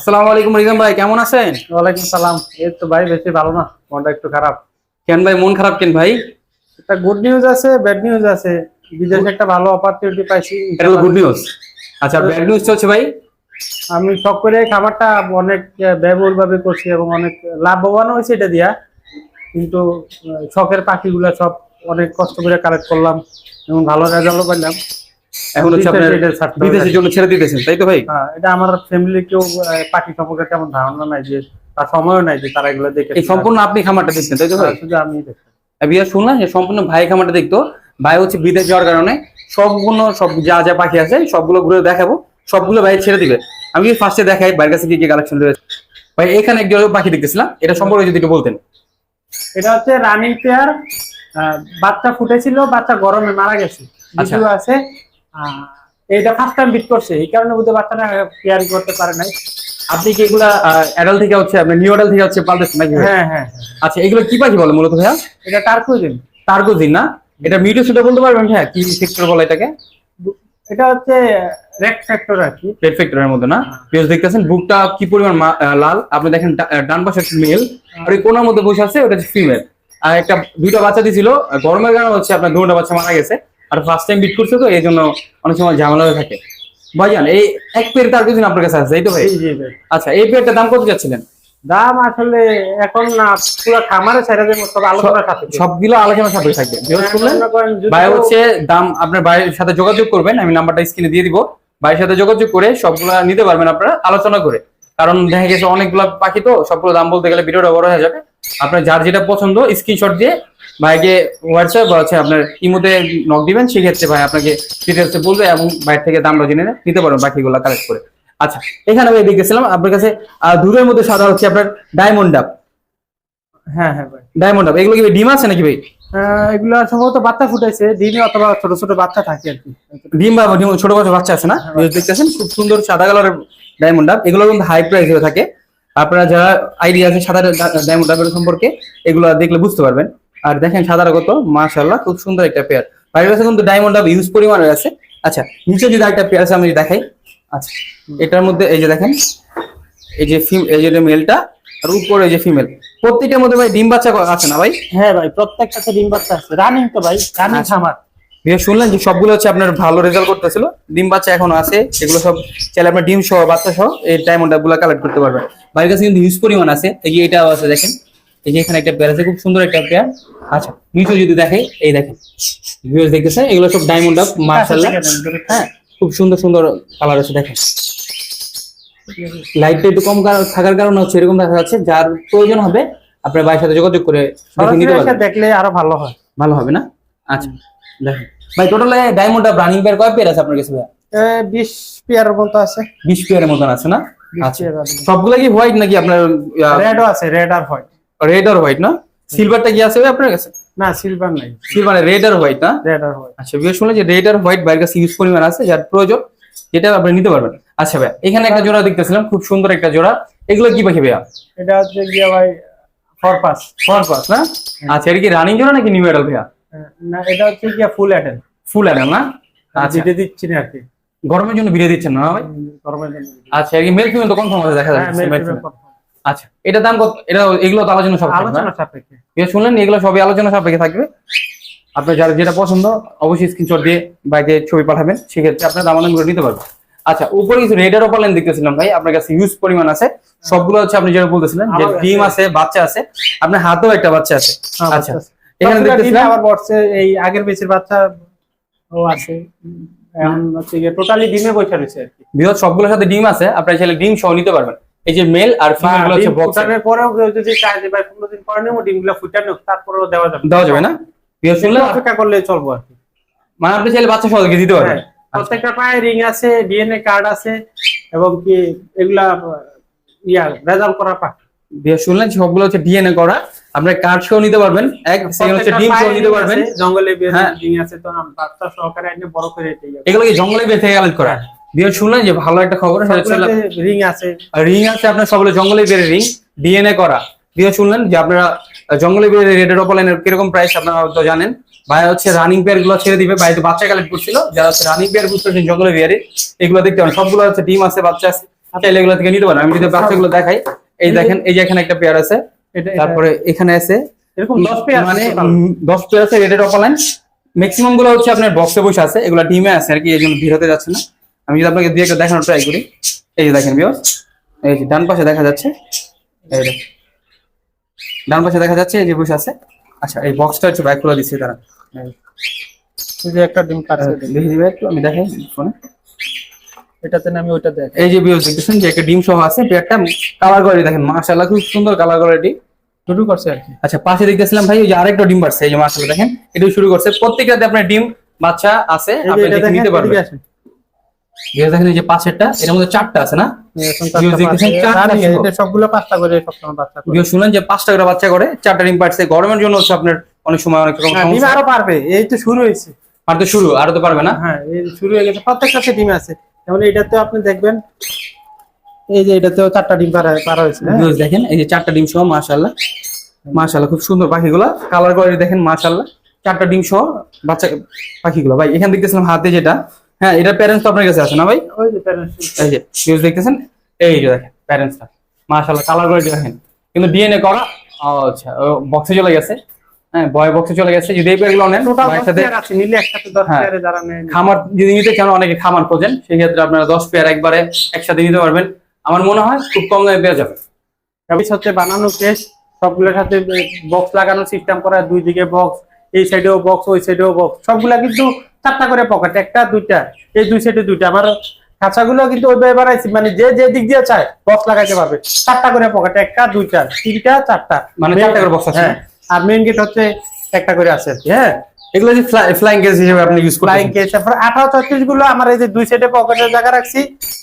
আসসালামু আলাইকুম রিজাম ভাই কেমন আছেন? ওয়ালাইকুম সালাম। এই তো ভাই বেশি ভালো না মনটা একটু খারাপ। কেন ভাই মন খারাপ কেন ভাই? একটা গুড নিউজ আছে ব্যাড নিউজ আছে। বিদেশে একটা ভালো অপরচুনিটি পাইছি। এটা গুড নিউজ আচ্ছা ব্যাড নিউজ চলছে ভাই? আমি শখ করে খাবারটা অনেক ব্যয়বহুল ভাবে করছি এবং অনেক লাভবান হয়েছে এটা দিয়া। কিন্তু শখের পাখিগুলা সব অনেক কষ্ট করে কালেক্ট করলাম এবং ভালো রেজাল্টও পেলাম এখন হচ্ছে আপনার বিদেশের জন্য ছেড়ে দিতেছেন তাই তো ভাই? হ্যাঁ, এটা আমার ফ্যামিলি কেউ পাখি সম্পর্কে তেমন ধারণা নাই যে তার সময়ও নাই যে তারা এগুলো দেখে এই সম্পূর্ণ আপনি খামারটা দেখতেন তাই তো ভাই? হ্যাঁ, শুধু আমি বিয়া শুনলাম যে সম্পূর্ণ ভাই খামারটা দেখতো ভাই হচ্ছে বিদেশ যাওয়ার কারণে সবগুলো সব যা যা পাখি আছে সবগুলো ঘুরে দেখাবো সবগুলো ভাই ছেড়ে দিবে। আমি ফার্স্টে দেখাই বাইরের কাছে কি কি কালেকশন রয়েছে? ভাই এখানে এক জোড়া পাখি দেখতেছিলাম এটা সম্পর্কে যদি একটু বলতেন। এটা হচ্ছে রানিং পেয়ার বাচ্চা ফুটেছিল বাচ্চা গরমে মারা গেছে। আচ্ছা। আছে এটা ফার্স্ট টাইম বিট করছে এই কারণে বুঝতে বাচ্চাটা পেয়ার করতে পারে নাই। আপনি কি এগুলা অ্যাডাল থেকে হচ্ছে আপনার নিউ অ্যাডাল থেকে হচ্ছে পাল্টেছেন নাকি হ্যাঁ হ্যাঁ হ্যাঁ। আচ্ছা এগুলো কি পাখি বলে মূলত ভাইয়া? এটা টার্কুইন টার্গোজিন না? এটা মিডিও সেটা বলতে পারবেন হ্যাঁ কি সেক্টর বলে এটাকে? এটা হচ্ছে রেড ফ্যাক্টর আর কি। রেড ফ্যাক্টরের মধ্যে না? পিওস দেখতেছেন বুকটা কি পরিমাণ লাল? আপনি দেখেন ডান পাশে একটা মেল আর এই কোনার মধ্যে বসে আছে ওটা হচ্ছে ফিমেল আর একটা দুইটা বাচ্চা দিছিল গরমের কারণে হচ্ছে আপনার দুটো বাচ্চা মারা গেছে। আর ফার্স্ট টাইম বিট করছে তো এই জন্য অনেক সময় ঝামেলা হয়ে থাকে। ভাইজান এই এক পেয়ার তার কিছু আপনার কাছে আছে এই তো ভাই? জি জি আচ্ছা এই পেয়ারটার দাম কত যাচ্ছিলেন? দাম আসলে এখন না পুরো খামারে ছেড়ে দেবো সব আলোচনা সাথে সবগুলো আলোচনা সাপেক্ষে থাকবে। যদি ভাই হচ্ছে দাম আপনার ভাইয়ের সাথে যোগাযোগ করবেন আমি নাম্বারটা স্ক্রিনে দিয়ে দিব। ভাইয়ের সাথে যোগাযোগ করে সবগুলা নিতে পারবেন আপনারা আলোচনা করে। কারণ দেখা গেছে অনেকগুলো পাখি তো সবগুলো দাম বলতে গেলে ভিডিওটা বড় হয়ে যাবে। আপনার যার যেটা পছন্দ স্ক্রিনশট দিয়ে ভাইকে হোয়াটসঅ্যাপ বা হচ্ছে আপনার ইমোতে নক দিবেন সেক্ষেত্রে ভাই আপনাকে ডিটেলসে বলবে এবং বাইরে থেকে দামটা জেনে নিতে পারবেন পাখিগুলো কালেক্ট করে। আচ্ছা এখানে আমি দেখেছিলাম আপনার কাছে দূরের মধ্যে সাদা হচ্ছে আপনার ডায়মন্ড ডাব। হ্যাঁ হ্যাঁ ভাই। ডায়মন্ড ডাব এগুলো কি ভাই ডিম আছে নাকি ভাই? আহ, এগুলো সম্ভবত বাচ্চা ফুটাইছে ডিমে অথবা ছোট ছোট বাচ্চা থাকে আর কি। ডিম বা ডিম ছোট ছোট বাচ্চা আছে না? এই দেখতেছেন খুব সুন্দর সাদা কালারের ডায়মন্ড ডাব এগুলো কিন্তু হাই প্রাইস হয়ে থাকে। আপনারা যারা আইডিয়া আছে সাদা ডায়মন্ড ডাবের সম্পর্কে এগুলো দেখলে বুঝতে পারবেন। আর দেখেন সাদাটা কত মাশাআল্লাহ খুব সুন্দর একটা পেয়ার বাইরের কাছে কিন্তু ডায়মন্ড ডাব ইউজ পরিমাণে আছে। আচ্ছা নিচে যদি একটা পেয়ার আছে আমি দেখাই। আচ্ছা এটার মধ্যে এই যে দেখেন এই যে ফিম এই যে মেলটা আর উপরে এই যে ফিমেল প্রত্যেকটার মধ্যে ভাই ডিম বাচ্চা আছে না ভাই? হ্যাঁ ভাই প্রত্যেকটাতে ডিম বাচ্চা আছে। রানিং তো ভাই রানিং আচ্ছা। খামার বিয়ে শুনলেন যে সবগুলো হচ্ছে আপনার ভালো রেজাল্ট করতেছিল। ডিম বাচ্চা এখনও আছে এগুলো সব চাইলে আপনার ডিম সহ বাচ্চা সহ এই ডায়মন্ডগুলো কালেক্ট করতে পারবেন। বাড়ির কাছে কিন্তু হিউজ পরিমাণ আছে এই যে এটাও আছে দেখেন। এই যে এখানে একটা পেয়ার আছে খুব সুন্দর একটা পেয়ার। আচ্ছা নিচে যদি দেখে এই দেখেন। ভিউয়ার্স দেখতেছেন এগুলো সব ডায়মন্ড আপ মার্শাল্লাহ হ্যাঁ খুব সুন্দর সুন্দর কালার আছে দেখেন। লাইটটা একটু কম কার- থাকার কারণে হচ্ছে এরকম দেখা যাচ্ছে যার প্রয়োজন হবে আপনার বাড়ির সাথে যোগাযোগ করে দেখে নিতে পারবেন। দেখলে আরও ভালো হয়। ভালো হবে না? আচ্ছা ভাই total diamond up running pair কয় পেয়ার আছে আপনার কাছে এ, বিশ পেয়ারের মতো আছে। বিশ পেয়ারের মতন আছে না? আচ্ছা। সবগুলো কি হোয়াইট নাকি আপনার রেডও আছে রেড আর হোয়াইট রেড আর হোয়াইট না? সিলভারটা কি আছে ভাই আপনার কাছে? না সিলভার নাই। সিলভার রেড আর হোয়াইট না? রেড আর হোয়াইট আচ্ছা বিয়ে শুনলে যে রেড আর হোয়াইট বাইরের কাছে ইউজ পরিমাণ আছে যার প্রয়োজন যেটা আপনি নিতে পারবেন। আচ্ছা ভাই এখানে একটা জোড়া দেখতেছিলাম খুব সুন্দর একটা জোড়া। এগুলো কি পাখি ভাইয়া? এটা হচ্ছে গিয়া ভাই ফরপাস ফর পাস না? আচ্ছা এটা কি রানিং জোড়া নাকি নিউ এডাল ভাইয়া? না এটা হচ্ছে গিয়া ফুল অ্যাডেল ফুল অ্যাডাল না? আচ্ছা। যেটা দিচ্ছি না আর কি। গরমের জন্য বিরিয়ে দিচ্ছেন না ভাই? গরমের জন্য আচ্ছা এই মেল ফিমেল তো কনফার্ম আছে দেখা হ্যাঁ, যাচ্ছে female। আচ্ছা এটা দাম কত? এটা এগুলো তো আলোচনা সব আলোচনা সাপেক্ষে। এটা শুনলেন এগুলো সবই আলোচনা সাপেক্ষে থাকবে। আপনার যার যেটা পছন্দ অবশ্যই স্ক্রিনশট দিয়ে বাইকে ছবি পাঠাবেন সেক্ষেত্রে আপনার দামাদাম করে নিতে পারবেন। আচ্ছা উপরে কিছু রেডার ওপালেন দেখতেছিলাম ভাই আপনার কাছে হিউজ পরিমাণ আছে। সবগুলো হচ্ছে আপনি যেটা বলতেছিলেন যে ডিম আছে বাচ্চা আছে আপনার হাতেও একটা বাচ্চা আছে। হ্যাঁ, আচ্ছা। এখানে দেখতেছিলাম। আবার এই আগের বেচের বাচ্চা ও আছে। এখন হচ্ছে গিয়ে টোটালি ডিমে বসে রয়েছে আর কি। বৃহৎ সবগুলোর সাথে ডিম আছে আপনার চাইলে ডিম সহ নিতে পারবেন। এই যে মেল আর ফিমেলগুলো হচ্ছে বক্স পরেও যদি চায় যে ভাই পনেরো দিন পরে নেব ডিমগুলো ফুটানো তারপরেও দেওয়া যাবে। দেওয়া যাবে না? বৃহৎ শুনলে অপেক্ষা করলে চলবো আর কি। মানে আপনি চাইলে বাচ্চা সহ দিতে পারবেন। হ্যাঁ, প্রত্যেকটা পায়ে রিং আছে ডিএনএ কার্ড আছে এবং কি এগুলা ইয়া রেজাল্ট করা পা শুনলেন সবগুলো হচ্ছে ডিএনএ করা। আপনার কার্ড সহ নিতে পারবেন। এক সেকেন্ড হচ্ছে ডিম সহ নিতে পারবেন। জঙ্গলে বের হ্যাঁ। রিং আছে তো বাচ্চা সহকারে এনে বড় করে এগুলো কি জঙ্গলে থেকে কালেক্ট করা? দিয়ে শুনলেন যে ভালো একটা খবর রিং আছে। রিং আছে আপনার সবগুলো জঙ্গলে বেড়ে রিং ডিএনএ করা। দিয়ে শুনলেন যে আপনারা জঙ্গলে বেড়ে রেডের অপলাইনের কীরকম প্রাইস আপনারা হয়তো জানেন। ভাই হচ্ছে রানিং পেয়ারগুলো ছেড়ে দিবে। বাড়িতে বাচ্চা কালেক্ট করছিল। যারা হচ্ছে রানিং পেয়ার বুঝতেছেন জঙ্গলে বিয়ারে এগুলো দেখতে পারেন। সবগুলো হচ্ছে ডিম আছে বাচ্চা আছে। চাইলে এগুলো থেকে নিতে পারেন। আমি যদি বাচ্চাগুলো দেখাই। এই দেখেন এই যে এখানে একটা পেয়ার আছে তারপরে এখানে আছে এরকম দশ পেয়ার মানে উম, দশ পেয়ার আছে রেডের অফলাইন ম্যাক্সিমামগুলো হচ্ছে আপনার বক্সে বসে আছে এগুলো ডিমে আছে আর কি এই জন্য ভিড় হতে যাচ্ছে না। আমি যদি আপনাকে দিয়ে একটা দেখানোর ট্রাই করি এই যে দেখেন বিয়স এই যে ডান পাশে দেখা যাচ্ছে এই দেখেন ডান পাশে দেখা যাচ্ছে এই যে বসে আছে। আচ্ছা এই বক্সটা হচ্ছে ব্যাক করে দিচ্ছি তারা এই, এই যে একটা ডিম কাটছে। দেখে দিবে একটু আমি দেখাই ফোনে। এটাতে আমি ওইটা দেখ এই যে দেখতেছেন যে একটা ডিম সহ আছে পেয়ারটা কালার কোয়ালিটি দেখেন মাশাআল্লাহ খুব সুন্দর কালার কোয়ালিটি শুরু করছে আর কি। আচ্ছা পাশে দেখতেছিলাম ভাই ওই যে আরেকটা ডিম পারছে এই যে মাশাআল্লাহ দেখেন এটা শুরু করছে। প্রত্যেকটাতে আপনার ডিম বাচ্চা আছে আপনি দেখে নিতে পারবেন। দেখেন এই যে পাশেরটা এর মধ্যে চারটা আছে না? সবগুলো পাঁচটা করে সবসময় বাচ্চা করে। শুনলেন যে পাঁচটা করে বাচ্চা করে চারটা ডিম গরমের জন্য হচ্ছে আপনার অনেক সময় অনেক রকম হ্যাঁ, ডিম আরও পারবে এই তো শুরু হয়েছে। আর তো শুরু আর তো পারবে না? হ্যাঁ এই শুরু হয়ে গেছে প্রত্যেকটাতে ডিম আছে। যেমন এটাতে আপনি দেখবেন এই যে এটাতেও চারটা ডিম পারা পারা হয়েছে হ্যাঁ? ভিউজ দেখেন এই যে চারটা ডিম সহ মাশাআল্লাহ। মাশাআল্লাহ খুব সুন্দর পাখিগুলা। কালার কোয়ালিটি দেখেন মাশাআল্লাহ। চারটা ডিম সহ বাচ্চা পাখিগুলো। ভাই এখানে দেখতেছিলাম হাতে যেটা। হ্যাঁ এটা প্যারেন্টস তো আপনার কাছে আছে না ভাই? ওই যে parents এই যে ভিউজ দেখতেছেন? এই যে দেখেন প্যারেন্টসটা মাশাআল্লাহ কালার কোয়ালিটি দেখেন। কিন্তু ডিএনএ করা আচ্ছা বক্সে চলে গেছে। হ্যাঁ বয় বক্সে চলে গেছে। যদি এই নেন আছে নিলে একসাথে হ্যাঁ। যারা খামার যদি নিতে চান অনেকে খামার খোঁজেন সেই ক্ষেত্রে আপনারা দশ পেয়ার একবারে একসাথে নিতে পারবেন। আমার মনে হয় খুব কম দামে পেয়ে যাবে হচ্ছে বানানো কেস সবগুলোর সাথে বক্স লাগানোর সিস্টেম করা দুই দিকে বক্স এই সাইডেও বক্স ওই সাইডেও বক্স সবগুলা কিন্তু চারটা করে পকেট একটা দুইটা এই দুই সাইডে দুইটা। আমার খাঁচাগুলো কিন্তু ওইভাবে বানাইছি মানে যে যে দিক দিয়ে চায় বক্স লাগাইতে পারবে। চারটা করে পকেট একটা দুইটা তিনটা চারটা। মানে চারটা করে box আছে? আর মেইন গেট হচ্ছে একটা করে আছে আর কি, হ্যাঁ? এগুলো যে ফ্লাইং কেস হিসেবে আপনি ইউজ ফ্লাইং কেস তারপর আঠারো ছত্রিশগুলো আমার এই যে দুই সাইডে পকেটের জায়গা রাখছি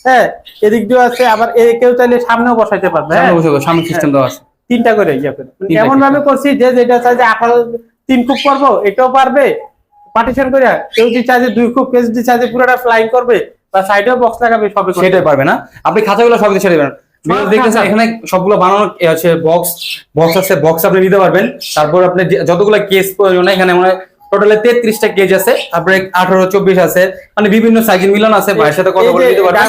হ্যাঁ? এদিক দিয়ে আছে আবার এ কেউ চাইলে সামনেও বসাইতে পারবে হ্যাঁ? সামনে সিস্টেম দেওয়া আছে। তিনটা করে ইয়ে করে মানে এমন ভাবে করছি যে যেটা চাই যে আঠারো তিন খুব করব এটাও পারবে। পার্টিশন করে কেউ যদি চাই যে দুই খুব কেউ যদি চাই যে পুরোটা ফ্লাইং করবে বা সাইডেও বক্স লাগাবে সবে করবে। সেটাই পারবে না। আপনি খাঁচাগুলো সব ছেড়ে দেবেন। এখানে সবগুলো বানানো আছে বক্স বক্স আছে বক্স আপনি নিতে পারবেন। তারপর আপনি যতগুলো কেস প্রয়োজন এখানে মনে টোটালে তেত্রিশটা কেজ আছে তারপরে আঠারো চব্বিশ আছে। মানে বিভিন্ন সাইজের মিলন আছে ভাইয়ের সাথে কথা বলে পারবেন।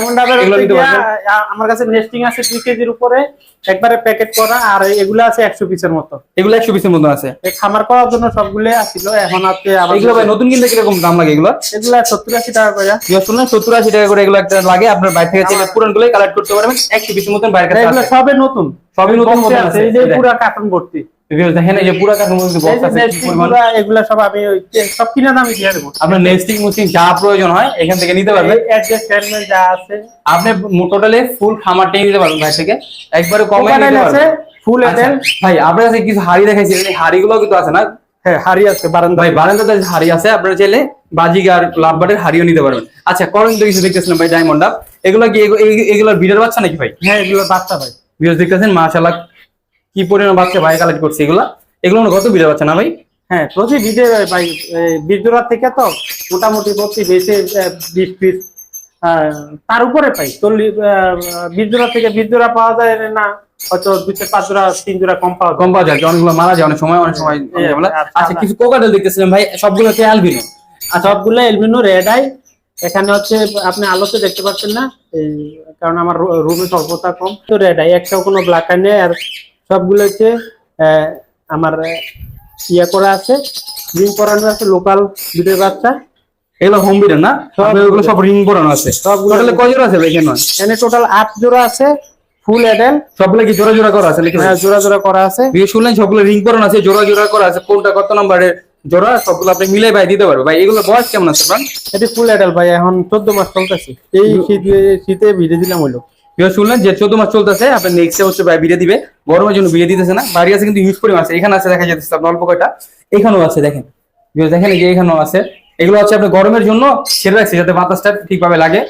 আ- আমার কাছে নেস্টিং আছে দুই কেজির উপরে একবারে প্যাকেট করা আর এগুলো আছে একশো পিসের মতো। এগুলো একশো পিসের মতো আছে। খামার করার জন্য সবগুলো আসছিল এখন আছে এগুলো ভাই নতুন কিনতে কীরকম দাম লাগে এগুলো? এগুলো সত্তর আশি টাকা করে। শুনলেন সত্তর আশি টাকা করে এগুলো একটা লাগে আপনার বাইরে থেকে চাইলে পুরান গুলোই কালেক্ট করতে পারবেন একশো পিসের মতন বাইরের কাছে এগুলো সবে নতুন। সবই নতুন আছে এই যে পুরো কার্টন ভর্তি। Reviews দেখেন এই যে পুরা কাঠামো মধ্যে বক্স আছে এগুলা সব আমি সব কিনা দিয়ে দেবো। আপনার নেস্টিং মুস্টিং যা প্রয়োজন হয় এখান থেকে নিতে পারবেন অ্যাডজাস্টমেন্ট যা আছে। আপনি টোটালি ফুল খামারটাই নিতে পারবেন ভাই থেকে। একবারে কমে Crocodile নিতে আছে পারবেন। ফুল আচ্ছা, ভাই আপনার কাছে কিছু হাড়ি দেখাইছি এই হাড়িগুলো কিন্তু আছে না? হ্যাঁ হাড়ি আছে বারান্দা ভাই বারান্দাতে হাড়ি আছে আপনারা চাইলে বাজিগার লাভবাটের হাড়িও নিতে পারবেন। আচ্ছা করণ তো কিছু দেখতেছিলাম ভাই ডায়মন্ড আপ এগুলো কি এগু- এগুলোর বিড়ার বাচ্চা নাকি ভাই? হ্যাঁ এগুলো বাচ্চা ভাই। ভিউজ দেখতেছেন মাশাআল্লাহ কি পরিমাণ বাচ্চা ভাই কালেক্ট করছে এগুলা? এগুলো কত বিড়ার বাচ্চা না ভাই? হ্যাঁ প্রতি ভিডিও ভাই বীরজোড়া থেকে তো মোটামুটি প্রতি বেশি বিশ পিস তার উপরে পাই। চল্লিশ থেকে বীরজোড়া পাওয়া যায় না হয়তো দুই চার পাঁচ জোড়া তিন জোড়া কম পাওয়া যায়। কম পাওয়া যায় অনেকগুলো মারা যায় অনেক সময় অনেক সময় এই, আচ্ছা কিছু কোকাটেল দেখতেছিলাম ভাই সবগুলো অ্যালবিনো আর সবগুলো রেড আই এখানে হচ্ছে আপনি আলোতে দেখতে পাচ্ছেন না এই কারণ আমার রুমে স্বল্পতা কম। তো রেড আই একটাও কোনো ব্ল্যাক আই নেই আর সবগুলো হচ্ছে আমার ইয়ে করা আছে রিং করানো আছে লোকাল দুটোর বাচ্চা। এগুলো হোম বিডার না? সব সব রিং পরানো আছে? সবগুলো টোটালে কয় জোড়া আছে ভাই এখানে? এখানে টোটাল আট জোড়া আছে ফুল এডেল সবগুলো কি জোড়া জোড়া করা আছে নাকি ভাই? জোড়া জোড়া করা আছে। বিয়ে শুনলেন সবগুলো রিং পরানো আছে জোড়া জোড়া করা আছে কোনটা কত নম্বরের জোড়া সবগুলো আপনি মিলে ভাই দিতে পারবে ভাই এগুলো বয়স কেমন আছে ভাই? এটি ফুল এডেল ভাই এখন চোদ্দ মাস চলতেছে। এই শীতে শীতে ভিড়ে দিলাম হইল বিয়ে শুনলেন যে চোদ্দ মাস চলতেছে আপনি নেক্সট হচ্ছে ভাই বিয়ে দিবে। গরমের জন্য বিয়ে দিতেছে না। বাড়ি আছে কিন্তু ইউজ পরিমাণ আছে। এখানে আছে দেখা যাচ্ছে আপনার অল্প কয়টা। এখানেও আছে দেখেন। বিয়ে দেখেন যে এখানেও আছে। এগুলো হচ্ছে আপনি গরমের জন্য ছেড়ে রাখছে যাতে বাতাসটা ঠিকভাবে লাগে।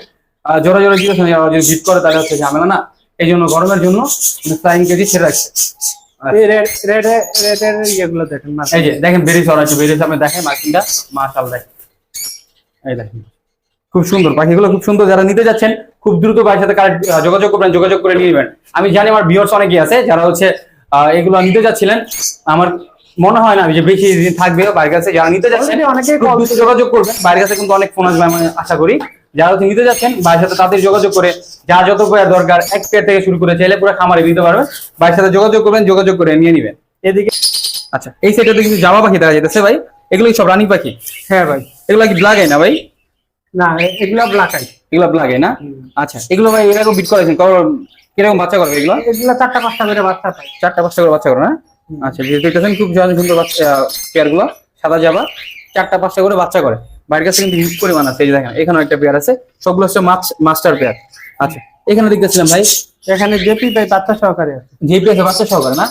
আর জোড়া জোড়া জিজ্ঞেস যদি ভিট করে তাহলে হচ্ছে ঝামেলা না। এই জন্য গরমের জন্য ফ্লাইং কেজি ছেড়ে রাখছে। দেখেন বেরিয়ে সরাচ্ছে বেরিয়ে সামনে দেখেন মার্কিংটা। মাশাল দেখেন এই দেখেন। খুব সুন্দর। পাখিগুলো খুব সুন্দর যারা নিতে যাচ্ছেন খুব দ্রুত ভাইয়ের সাথে যোগাযোগ করবেন যোগাযোগ করে নিয়ে নেবেন। আমি জানি আমার ভিউয়ার্স অনেকেই আছে যারা হচ্ছে আহ, এগুলো নিতে যাচ্ছিলেন। আমার মনে হয় না যে বেশি দিন থাকবে বাইরের কাছে যারা নিতে যাচ্ছেন দ্রুত যোগাযোগ করবেন। বাইরের কাছে কিন্তু অনেক ফোন আসবে আমি আশা করি। যারা হচ্ছে নিতে যাচ্ছেন ভাইয়ের সাথে তাদের যোগাযোগ করে যা যত দরকার এক পেয়ার থেকে শুরু করে চাইলে পুরো খামারে নিতে পারবেন। ভাইয়ের সাথে যোগাযোগ করবেন যোগাযোগ করে নিয়ে নিবেন। এদিকে আচ্ছা এই সাইডটাতে কিন্তু জামা পাখি দেখা যেতেছে ভাই। এগুলো সব রানী পাখি? হ্যাঁ ভাই। এগুলো কি ব্লাগাই না ভাই? না এগুলো ব্লাগাই না? আচ্ছা এগুলো ভাই এরকম বিট করেছেন কীরকম বাচ্চা করবে এগুলো? এগুলা চারটা পাঁচটা করে বাচ্চা চারটা পাঁচটা করে বাচ্চা করে না? আচ্ছা দেখতেছেন খুব সুন্দর সুন্দর বাচ্চা সাদা জাবা চারটা পাঁচটা করে বাচ্চা করে। বাইরের কাছে কিন্তু হিউজ পরিমাণ আছে এই দেখেন এখানেও একটা পেয়ার আছে সবগুলো হচ্ছে মাছ মাস্টার পেয়ার আচ্ছা এখানে দেখতেছিলাম ভাই এখানে জেপি ভাই বাচ্চা সহকারে আছে। বাচ্চা সহকারে না?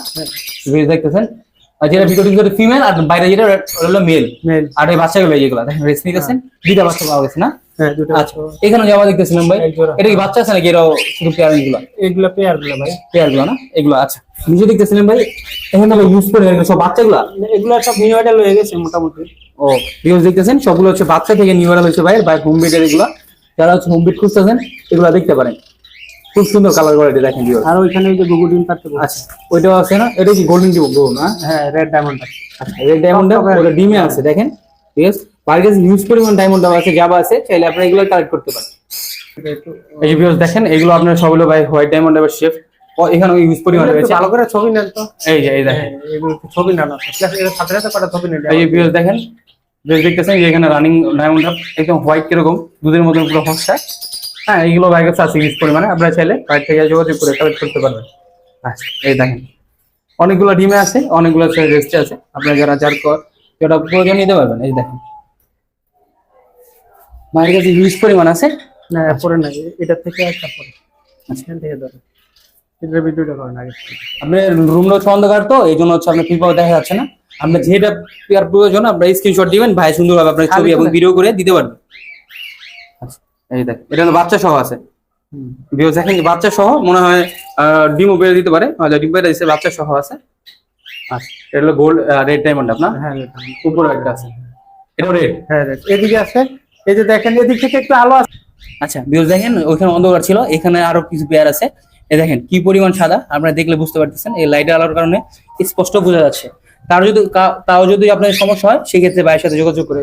দেখতেছেন আর যেটা ভিতরে ভিতরে ফিমেল আর বাইরে যেটা হলো মেল মেল আর এই বাচ্চাগুলো যেগুলো দেখেন রেস্ট নিতেছেন দুইটা বাচ্চা পাওয়া গেছে না? হ্যাঁ আচ্ছা এখানে যাওয়া দেখতেছিলাম ভাই। এটা কি বাচ্চা আছে নাকি এরাও শুধু পেয়ার এগুলো? এগুলো পেয়ারগুলো ভাই। পেয়ারগুলো না? এগুলো আচ্ছা। নিজে দেখতেছিলেন ভাই এখানে ইউজ করে সব বাচ্চাগুলা? এগুলো সব নিউ আইডাল হয়ে গেছে মোটামুটি। ও ভিউজ দেখতেছেন সবগুলো হচ্ছে বাচ্চা থেকে নিউ অ্যাডাল হচ্ছে ভাই বাই হোম বিটের এগুলো। যারা হচ্ছে হোম বিট খুঁজতেছেন এগুলো দেখতে পারেন। খুব সুন্দর কালার কোয়ালিটি দেখেন আর ওইখানে ওই যে গুগু ডিম পাচ্ছে আচ্ছা ওইটাও আছে না? এটা কি গোল্ডেন ডিম গো না? হ্যাঁ রেড ডায়মন্ড আচ্ছা রেড ডায়মন্ড ওটা ডিমে আছে দেখেন। ঠিক আছে? কাছে হিউজ পরিমাণ ডায়মন্ড আছে জাবা আছে চাইলে আপনি এগুলো কালেক্ট করতে পারেন। এই যে ভিউজ দেখেন এগুলো আপনার সবগুলো ভাই হোয়াইট ডায়মন্ড এবার শেফ এখানে হিউজ পরিমাণ রয়েছে। ভালো করে ছবি নেন তো। এই যে এই দেখেন। হ্যাঁ, এগুলো ছবি নেন। প্লাস এর সাথে সাথে কটা ছবি নেন এই যে ভিউজ দেখেন ভিউজ দেখতেছেন এখানে রানিং ডায়মন্ড একদম হোয়াইট কীরকম দুধের মতন পুরো ফসটা হ্যাঁ এইগুলো বাইক কাছে আছে হিউজ পরিমাণে আপনারা চাইলে বাইরে থেকে যোগাযোগ করে কালেক্ট করতে পারবেন। আচ্ছা এই দেখেন। অনেকগুলো ডিমে আছে অনেকগুলো রেস্টে আছে। আপনারা যারা যার যেটা প্রয়োজন নিতে পারবেন এই দেখেন। মায়ের কাছে হিউজ পরিমাণ আছে? না পরে না এটা থেকে একটা পরে এখান থেকে ধরো। এটার ভিডিওটা করেন আগে আপনার রুমটা হচ্ছে অন্ধকার তো এই জন্য হচ্ছে আপনার ফিপাও দেখা যাচ্ছে না। আপনার যেটা পেয়ার প্রয়োজন আপনার স্ক্রিনশট দিবেন ভাই সুন্দরভাবে আপনার ছবি এবং ভিডিও করে দিতে পারবেন। এই দেখ এটা হলো বাচ্চা সহ আছে। ভিডিও দেখেন বাচ্চা সহ মনে হয় ডিমও বেড়ে দিতে পারে। হয়তো ডিম বেড়ে দিচ্ছে বাচ্চা সহ আছে। আচ্ছা এটা হলো গোল্ড রেড ডায়মন্ড আপনার। হ্যাঁ উপরে একটা আছে। এটা রেড হ্যাঁ red। এদিকে আছে। এই যে দেখেন এদিক থেকে একটু আলো আছে। আচ্ছা ভিউজ দেখেন ওইখানে অন্ধকার ছিল। এখানে আরও কিছু পেয়ার আছে। এই দেখেন কি পরিমাণ সাদা আপনারা দেখলে বুঝতে পারতেছেন। এই লাইটের আলোর কারণে স্পষ্ট বোঝা যাচ্ছে। তার যদি তাও যদি আপনার সমস্যা হয় সেক্ষেত্রে ভাইয়ের সাথে যোগাযোগ করে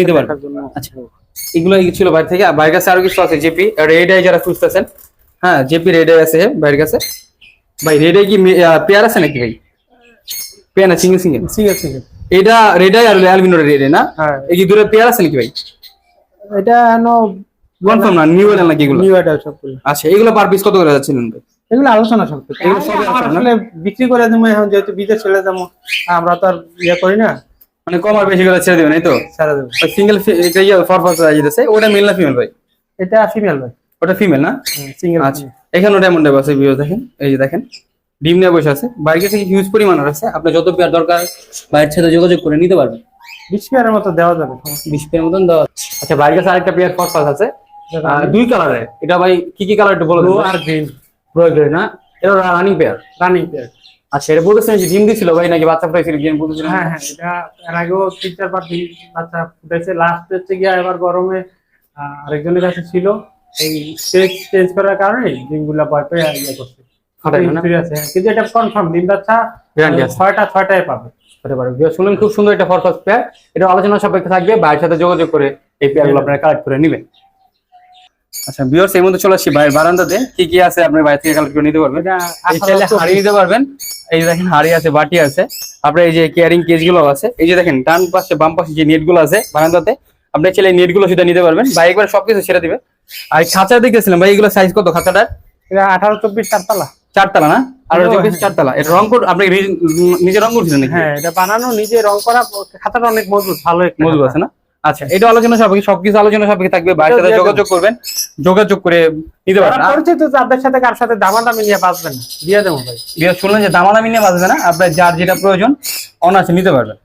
নিতে পারবেন। আচ্ছা। এগুলো ছিল বাইরে থেকে। বাইরের কাছে আরও কিছু আছে জেপি রেড আই যারা খুঁজতেছেন। হ্যাঁ জেপি রেড আই আছে বাইরের কাছে। ভাই রেড আই কি পেয়ার আছে নাকি ভাই? পেয়ার না সিঙ্গেল এটা রেড আই আর অ্যালবিনো রেড না? হ্যাঁ। এই কি দূরে পেয়ার আছে নাকি ভাই? এটা এনো কনফার্ম না নিউ নাকি এগুলো? নিউ সবগুলো। আচ্ছা এগুলো পার পিস কত করে যাচ্ছেন ভাই? এগুলো আলোচনা সম্পর্কে এগুলো আমার আসলে বিক্রি করে দেবো এখন যেহেতু বিদেশ চলে যাব আমরা তো আর ইয়ে করি না। মানে কম আর বেশি করে ছেড়ে দেবেন এই তো? ছেড়ে দেবো। সিঙ্গেল এটা ইয়ে ফর ফর যেতেছে ওটা মেল না ফিমেল ভাই? এটা ফিমেল ভাই। ওটা ফিমেল না? সিঙ্গেল আচ্ছা এখানে ডায়মন্ড আছে ভিউ দেখেন এই যে দেখেন ডিম নিয়ে বসে আছে। বাইরে থেকে হিউজ পরিমাণ আছে আপনার যত পেয়ার দরকার বাইরের সাথে যোগাযোগ করে নিতে পারবেন। বিশ পেয়ারের মতো দেওয়া যাবে বিশ পেয়ার মতন দেওয়া আচ্ছা বাইরের কাছে আরেকটা পেয়ার ফর ফাস আছে দুই কালারের এটা ভাই কি কি কালার একটু বলে ব্লু আর গ্রিন প্রয়োগ করে না? এটা রানিং পেয়ার রানিং পেয়ার আচ্ছা এটা বলতেছেন যে ডিম দিছিল ভাই নাকি বাচ্চা পাইছিল গেম বলতেছিল হ্যাঁ হ্যাঁ এটা এর আগেও তিন চারবার ডিম বাচ্চা ফুটেছে লাস্ট হচ্ছে গিয়ে এবার গরমে আরেকজনের কাছে ছিল। এই সেক্স চেঞ্জ করার কারণে ডিমগুলা ভয় পেয়ে ইয়ে করছে। হ্যাঁ। কিন্তু এটা কনফার্ম ডিম বাচ্চা। ছয়টা ছয়টায় পাবে। হতে পারে। শুনলেন খুব সুন্দর একটা ফরফাস পেয়ার এটা আলোচনা সাপেক্ষে থাকবে। বাইরের সাথে যোগাযোগ করে এই পেয়ারগুলো আপনারা কালেক্ট করে নেবেন। আচ্ছা ভিউয়ার্স এই মধ্যে চলে বাইরের বারান্দাতে। কি কি আছে আপনি বাইরে থেকে কালেক্ট করে নিতে পারবেন? এই চাইলে হাড়ি নিতে পারবেন। এই দেখেন হাড়ি আছে বাটি আছে। আপনার এই যে কেয়ারিং কেজগুলো আছে এই যে দেখেন ডান পাশে বাম পাশে যে নেটগুলো আছে বারান্দাতে আপনি চাইলে নেটগুলো সেটা নিতে পারবেন। বা একবার সবকিছু ছেড়ে দিবে। আর খাঁচা দেখতেছিলাম ভাই এগুলো সাইজ কত খাঁচাটার? এটা আঠারো চব্বিশ চারতলা চারতলা না? আর চব্বিশ চারতলা এটা রং আপনি নিজে রং করছিলেন হ্যাঁ এটা বানানো নিজে রং করা খাতাটা অনেক মজবুত ভালো মজবুত আছে না? আচ্ছা এটা আলোচনা সাপেক্ষে সবকিছু আলোচনা সাপেক্ষে থাকবে বাইরের সাথে যোগাযোগ করবেন যোগাযোগ করে নিতে পারবেন। পরিচিত আপনার সাথে কার সাথে দামাদামি নিয়ে বাঁচবেন দিয়ে দেবো ভাই। দিয়ে শুনলেন যে দামাদামি নিয়ে বাঁচবে না? আপনার যার যেটা প্রয়োজন অনার্স নিতে পারবেন